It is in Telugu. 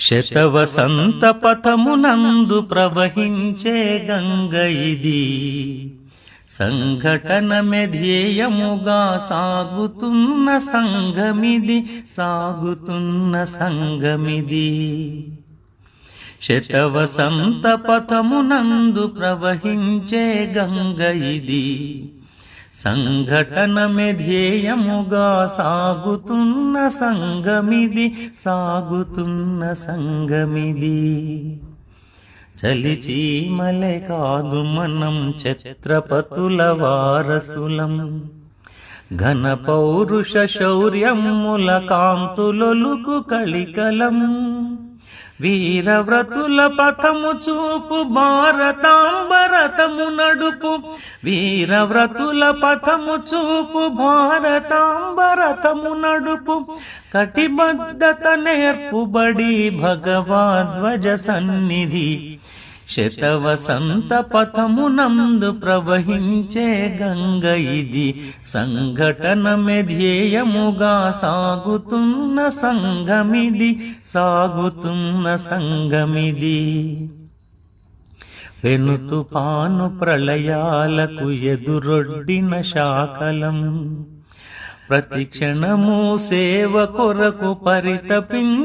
శతవసంత పథమునందు ప్రవహించే గంగ ఇది. సంఘటనమే ధ్యేయముగా సాగుతున్న సంఘమిది సాగుతున్న సంఘమిది. శతవసంత పథమునందు ప్రవహించే గంగ ఇది. సంఘటనమే ధ్యేయముగా సాగుతున్న సంగమిది సాగుతున్న సంగమిది చలిచీమలే కాదు మనం ఛత్రపతుల వారసులం. ఘన పౌరుష శౌర్యముల కాంతులొలుకు కళికలం వీరవ్రతుల పథము చూపు భారతాంబరతము నడుపు. వీరవ్రతుల పథము చూపు భారతాంబరతము నడుపు. కటిబద్ధత నేర్పుబడి భగవాధ్వజ సన్నిధి. శతవసంత పథమునందు ప్రవహించే గంగ ఇది. సంఘటన ధ్యేయముగా సాగుతున్న సంగమిది సాగుతున్న సంగమిది వెనుతు పాను ప్రళయాలకు ఎదురొడ్డిన శాకలం ప్రతి క్షణము సేవ కొరకు పరితపిం